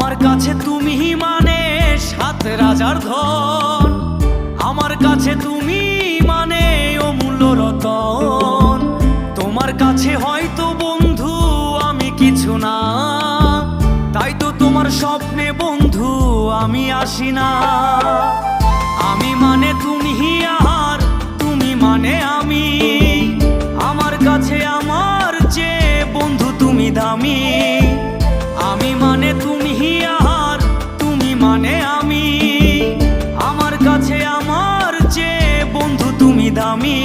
আমার কাছে তুমি মানে সাত রাজার ধন। আমার কাছে তুমি মানে অমূল্য রতন। তোমার কাছে হয়তো বন্ধু আমি কিছু না। তাই তো তোমার স্বপ্নে বন্ধু আমি আসি না। আমি মানে তুমি আর তুমি মানে আমি। আমার কাছে আমার যে বন্ধু তুমি দামি। তুমি দামি